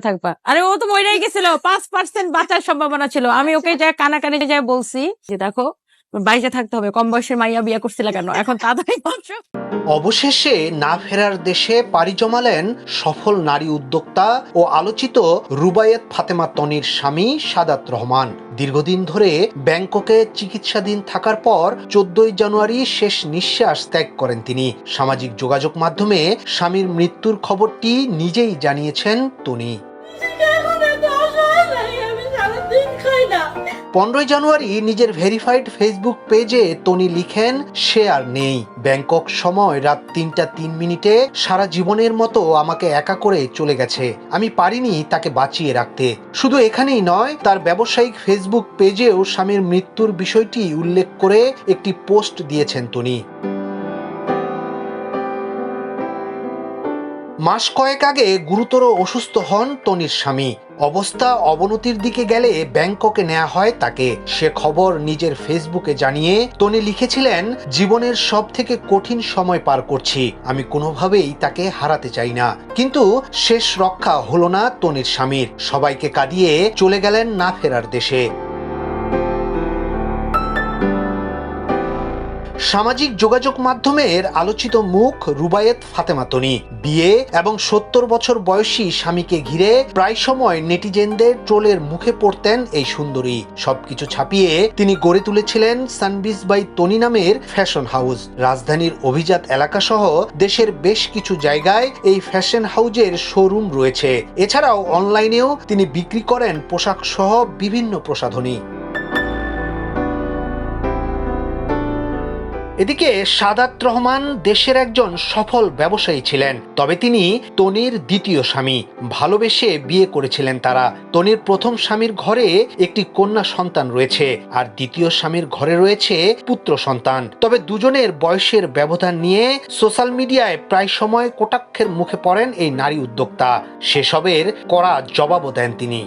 থাকবা। আরে ও তো মরেই গেছিল, পাঁচ পার্সেন্ট বাঁচার সম্ভাবনা ছিল। আমি ওকে যা কানাকানি যা বলছি, যে দেখো বাইরে থাকতে হবে, কম বয়সের মাইয়া বিয়ে করছিল কেন? এখন তাড়াতাড়ি অবশেষে না ফেরার দেশে পাড়ি জমালেন সফল নারী উদ্যোক্তা ও আলোচিত রুবায়েত ফাতেমা তনির স্বামী সাদাত রহমান। দীর্ঘদিন ধরে ব্যাংককে চিকিৎসাধীন থাকার পর চোদ্দই জানুয়ারি শেষ নিঃশ্বাস ত্যাগ করেন তিনি। সামাজিক যোগাযোগ মাধ্যমে স্বামীর মৃত্যুর খবরটি নিজেই জানিয়েছেন তনি। পনেরোই জানুয়ারি নিজের ভেরিফাইড ফেসবুক পেজে তনি লিখেন, সে আর নেই। ব্যাংকক সময় রাত তিনটা তিন মিনিটে সারা জীবনের মতো আমাকে একা করে চলে গেছে। আমি পারিনি তাকে বাঁচিয়ে রাখতে। শুধু এখানেই নয়, তার ব্যবসায়িক ফেসবুক পেজেও স্বামীর মৃত্যুর বিষয়টি উল্লেখ করে একটি পোস্ট দিয়েছেন তনি। মাস কয়েক আগে গুরুতর অসুস্থ হন তনির স্বামী। অবস্থা অবনতির দিকে গেলে ব্যাংককে নেওয়া হয় তাকে। সে খবর নিজের ফেসবুকে জানিয়ে তনি লিখেছিলেন, জীবনের সব থেকে কঠিন সময় পার করছি। আমি কোনোভাবেই তাকে হারাতে চাই না। কিন্তু শেষ রক্ষা হলো না তনির স্বামীর। সবাইকে কাঁদিয়ে চলে গেলেন না ফেরার দেশে। সামাজিক যোগাযোগ মাধ্যমের আলোচিত মুখ রুবায়েত ফাতেমা তনি। বিয়ে এবং সত্তর বছর বয়সী স্বামীকে ঘিরে প্রায় সময় নেটিজেনদের ট্রোলের মুখে পড়তেন এই সুন্দরী। সবকিছু ছাপিয়ে তিনি গড়ে তুলেছিলেন সানবিজ বাই তনি নামের ফ্যাশন হাউস। রাজধানীর অভিজাত এলাকা সহ দেশের বেশ কিছু জায়গায় এই ফ্যাশন হাউজের শোরুম রয়েছে। এছাড়াও অনলাইনেও তিনি বিক্রি করেন পোশাক সহ বিভিন্ন প্রসাধনী। এদিকে সাদাত রহমান দেশের একজন সফল ব্যবসায়ী ছিলেন, তবে তিনি তনির দ্বিতীয় স্বামী। ভালোবেসে বিয়ে করেছিলেন তারা। তনির প্রথম স্বামীর ঘরে একটি কন্যা সন্তান রয়েছে, আর দ্বিতীয় স্বামীর ঘরে রয়েছে পুত্র সন্তান। তবে দুজনের বয়সের ব্যবধান নিয়ে সোশ্যাল মিডিয়ায় প্রায় সময় কটাক্ষের মুখে পড়েন এই নারী উদ্যোক্তা। সেসবের কড়া জবাবও দেন তিনি।